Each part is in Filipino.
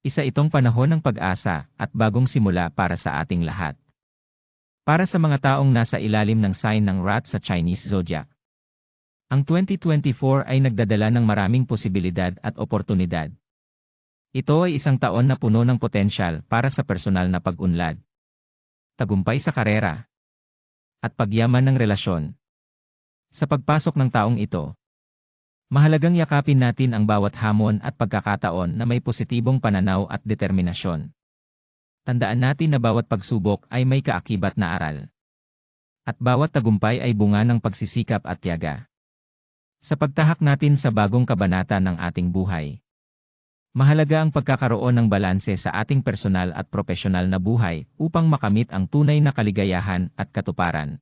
isa itong panahon ng pag-asa at bagong simula para sa ating lahat. Para sa mga taong nasa ilalim ng sign ng rat sa Chinese zodiac. Ang 2024 ay nagdadala ng maraming posibilidad at oportunidad. Ito ay isang taon na puno ng potensyal para sa personal na pag-unlad. Tagumpay sa karera. At pagyaman ng relasyon. Sa pagpasok ng taong ito, Mahalagang yakapin natin ang bawat hamon at pagkakataon na may positibong pananaw at determinasyon. Tandaan natin na bawat pagsubok ay may kaakibat na aral. At bawat tagumpay ay bunga ng pagsisikap at tiyaga. Sa pagtahak natin sa bagong kabanata ng ating buhay. Mahalaga ang pagkakaroon ng balanse sa ating personal at profesional na buhay upang makamit ang tunay na kaligayahan at katuparan.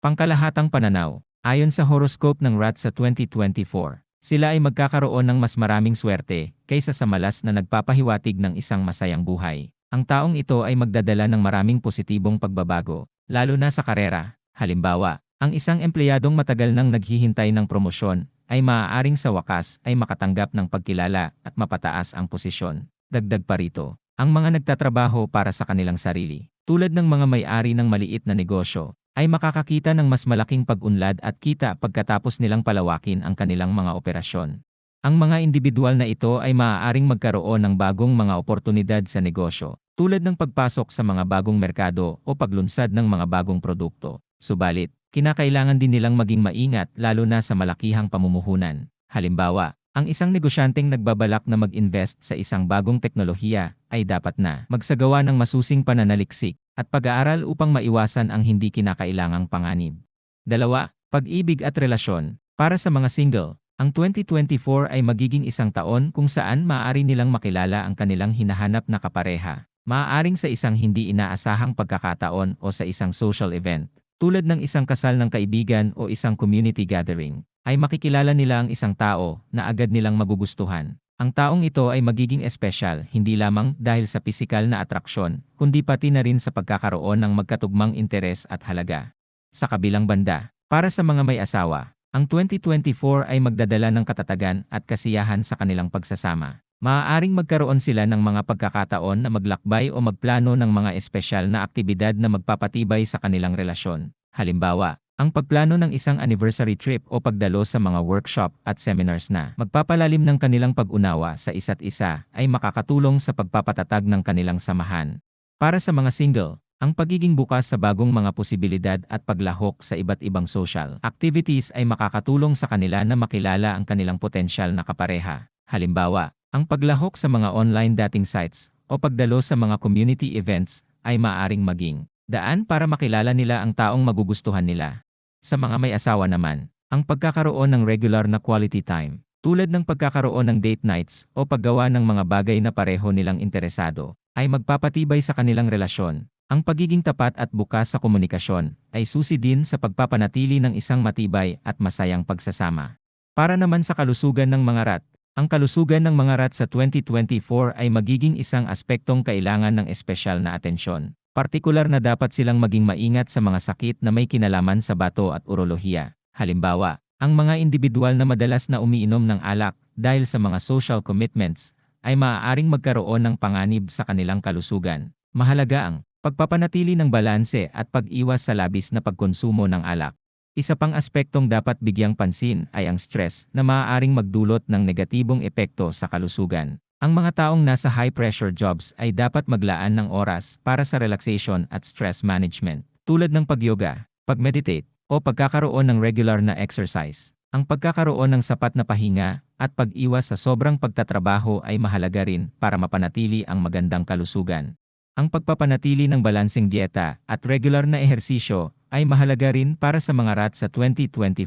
Pangkalahatang pananaw Ayon sa horoscope ng RAT sa 2024, sila ay magkakaroon ng mas maraming swerte kaysa sa malas na nagpapahiwatig ng isang masayang buhay. Ang taong ito ay magdadala ng maraming positibong pagbabago, lalo na sa karera. Halimbawa, ang isang empleyadong matagal nang naghihintay ng promosyon ay maaaring sa wakas ay makatanggap ng pagkilala at mapataas ang posisyon. Dagdag pa rito, ang mga nagtatrabaho para sa kanilang sarili, tulad ng mga may-ari ng maliit na negosyo, ay makakakita ng mas malaking pag-unlad at kita pagkatapos nilang palawakin ang kanilang mga operasyon. Ang mga individual na ito ay maaaring magkaroon ng bagong mga oportunidad sa negosyo, tulad ng pagpasok sa mga bagong merkado o paglunsad ng mga bagong produkto. Subalit, kinakailangan din nilang maging maingat lalo na sa malakihang pamumuhunan. Halimbawa, ang isang negosyanteng nagbabalak na mag-invest sa isang bagong teknolohiya ay dapat na magsagawa ng masusing pananaliksik at pag-aaral upang maiwasan ang hindi kinakailangang panganib. Dalawa, pag-ibig at relasyon. Para sa mga single, ang 2024 ay magiging isang taon kung saan maaari nilang makilala ang kanilang hinahanap na kapareha. Maaaring sa isang hindi inaasahang pagkakataon o sa isang social event, tulad ng isang kasal ng kaibigan o isang community gathering, ay makikilala nila ang isang tao na agad nilang magugustuhan. Ang taong ito ay magiging espesyal hindi lamang dahil sa pisikal na atraksyon, kundi pati na rin sa pagkakaroon ng magkatugmang interes at halaga. Sa kabilang banda, para sa mga may asawa, ang 2024 ay magdadala ng katatagan at kasiyahan sa kanilang pagsasama. Maaaring magkaroon sila ng mga pagkakataon na maglakbay o magplano ng mga espesyal na aktibidad na magpapatibay sa kanilang relasyon. Halimbawa, ang pagplano ng isang anniversary trip o pagdalo sa mga workshop at seminars na magpapalalim ng kanilang pag-unawa sa isa't isa ay makakatulong sa pagpapatatag ng kanilang samahan. Para sa mga single, ang pagiging bukas sa bagong mga posibilidad at paglahok sa iba't ibang social activities ay makakatulong sa kanila na makilala ang kanilang potensyal na kapareha. Halimbawa, ang paglahok sa mga online dating sites o pagdalo sa mga community events ay maaring maging daan para makilala nila ang taong magugustuhan nila. Sa mga may asawa naman, ang pagkakaroon ng regular na quality time, tulad ng pagkakaroon ng date nights o paggawa ng mga bagay na pareho nilang interesado, ay magpapatibay sa kanilang relasyon. Ang pagiging tapat at bukas sa komunikasyon ay susi din sa pagpapanatili ng isang matibay at masayang pagsasama. Para naman sa kalusugan ng mga rat, ang kalusugan ng mga rat sa 2024 ay magiging isang aspektong kailangan ng espesyal na atensyon. Partikular na dapat silang maging maingat sa mga sakit na may kinalaman sa bato at urolohiya. Halimbawa, ang mga individual na madalas na umiinom ng alak dahil sa mga social commitments ay maaaring magkaroon ng panganib sa kanilang kalusugan. Mahalaga ang pagpapanatili ng balanse at pag-iwas sa labis na pagkonsumo ng alak. Isa pang aspektong dapat bigyang pansin ay ang stress na maaaring magdulot ng negatibong epekto sa kalusugan. Ang mga taong nasa high-pressure jobs ay dapat maglaan ng oras para sa relaxation at stress management, tulad ng pagyoga, pag-meditate, o pagkakaroon ng regular na exercise. Ang pagkakaroon ng sapat na pahinga at pag-iwas sa sobrang pagtatrabaho ay mahalaga rin para mapanatili ang magandang kalusugan. Ang pagpapanatili ng balanseng dieta at regular na ehersisyo ay mahalaga rin para sa mga rat sa 2024.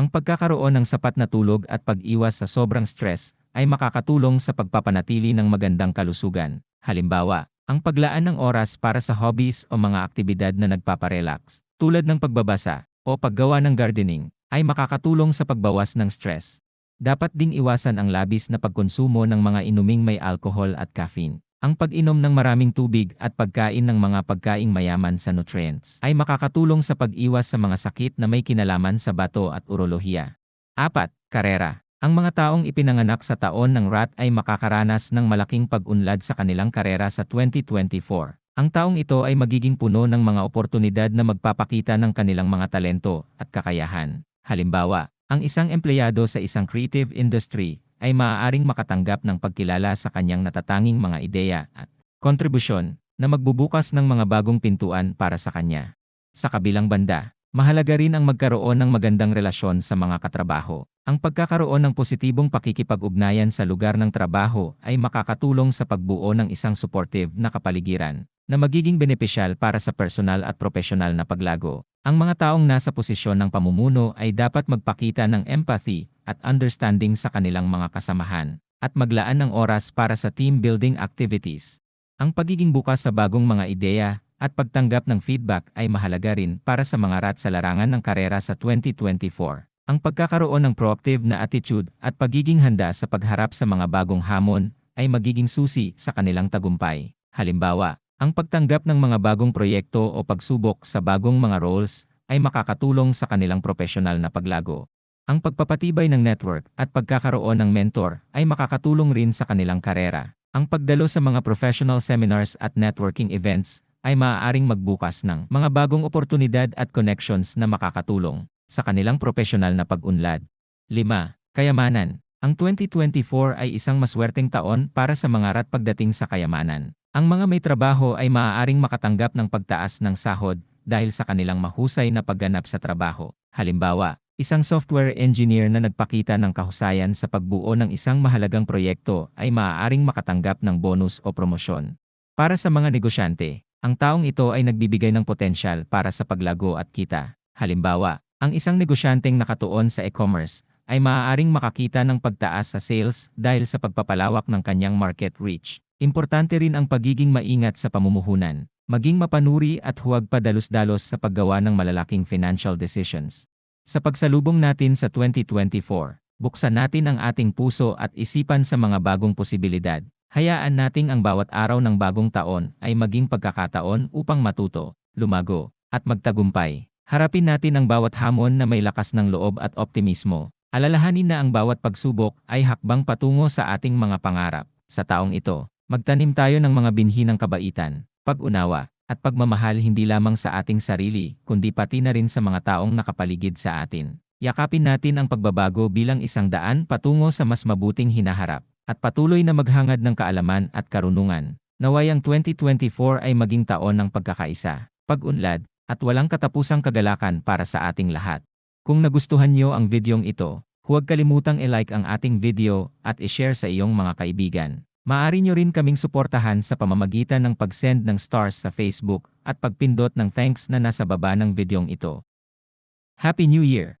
Ang pagkakaroon ng sapat na tulog at pag-iwas sa sobrang stress ay makakatulong sa pagpapanatili ng magandang kalusugan. Halimbawa, ang paglaan ng oras para sa hobbies o mga aktibidad na nagpaparelax, tulad ng pagbabasa o paggawa ng gardening, ay makakatulong sa pagbawas ng stress. Dapat ding iwasan ang labis na pagkonsumo ng mga inuming may alcohol at caffeine. Ang pag-inom ng maraming tubig at pagkain ng mga pagkaing mayaman sa nutrients ay makakatulong sa pag-iwas sa mga sakit na may kinalaman sa bato at urolohiya. 4. Karera. Ang mga taong ipinanganak sa taon ng rat ay makakaranas ng malaking pag-unlad sa kanilang karera sa 2024. Ang taong ito ay magiging puno ng mga oportunidad na magpapakita ng kanilang mga talento at kakayahan. Halimbawa, ang isang empleyado sa isang creative industry ay maaaring makatanggap ng pagkilala sa kanyang natatanging mga ideya at kontribusyon na magbubukas ng mga bagong pintuan para sa kanya. Sa kabilang banda, mahalaga rin ang magkaroon ng magandang relasyon sa mga katrabaho. Ang pagkakaroon ng positibong pakikipag-ugnayan sa lugar ng trabaho ay makakatulong sa pagbuo ng isang supportive na kapaligiran na magiging benepisyal para sa personal at profesional na paglago. Ang mga taong nasa posisyon ng pamumuno ay dapat magpakita ng empathy at understanding sa kanilang mga kasamahan at maglaan ng oras para sa team building activities. Ang pagiging bukas sa bagong mga ideya at pagtanggap ng feedback ay mahalaga rin para sa mga rat sa larangan ng karera sa 2024. Ang pagkakaroon ng proactive na attitude at pagiging handa sa pagharap sa mga bagong hamon ay magiging susi sa kanilang tagumpay. Halimbawa, ang pagtanggap ng mga bagong proyekto o pagsubok sa bagong mga roles ay makakatulong sa kanilang profesional na paglago. Ang pagpapatibay ng network at pagkakaroon ng mentor ay makakatulong rin sa kanilang karera. Ang pagdalo sa mga professional seminars at networking events ay maaaring magbukas ng mga bagong oportunidad at connections na makakatulong sa kanilang profesional na pag-unlad. 5. Kayamanan. Ang 2024 ay isang maswerteng taon para sa mga rat pagdating sa kayamanan. Ang mga may trabaho ay maaaring makatanggap ng pagtaas ng sahod dahil sa kanilang mahusay na pagganap sa trabaho. Halimbawa, isang software engineer na nagpakita ng kahusayan sa pagbuo ng isang mahalagang proyekto ay maaaring makatanggap ng bonus o promosyon. Para sa mga negosyante, ang taong ito ay nagbibigay ng potensyal para sa paglago at kita. Halimbawa, ang isang negosyanteng nakatuon sa e-commerce ay maaaring makakita ng pagtaas sa sales dahil sa pagpapalawak ng kanyang market reach. Importante rin ang pagiging maingat sa pamumuhunan, maging mapanuri at huwag padalos-dalos sa paggawa ng malalaking financial decisions. Sa pagsalubong natin sa 2024, buksan natin ang ating puso at isipan sa mga bagong posibilidad. Hayaan nating ang bawat araw ng bagong taon ay maging pagkakataon upang matuto, lumago, at magtagumpay. Harapin natin ang bawat hamon na may lakas ng loob at optimismo. Alalahanin na ang bawat pagsubok ay hakbang patungo sa ating mga pangarap. Sa taong ito, magtanim tayo ng mga binhi ng kabaitan, pag-unawa, at pagmamahal hindi lamang sa ating sarili, kundi pati na rin sa mga taong nakapaligid sa atin. Yakapin natin ang pagbabago bilang isang daan patungo sa mas mabuting hinaharap, at patuloy na maghangad ng kaalaman at karunungan. Naway ang 2024 ay maging taon ng pagkakaisa, pag-unlad, at walang katapusang kagalakan para sa ating lahat. Kung nagustuhan niyo ang videong ito, huwag kalimutang i-like ang ating video at i-share sa iyong mga kaibigan. Maaari nyo rin kaming suportahan sa pamamagitan ng pag-send ng stars sa Facebook at pagpindot ng thanks na nasa baba ng videong ito. Happy New Year!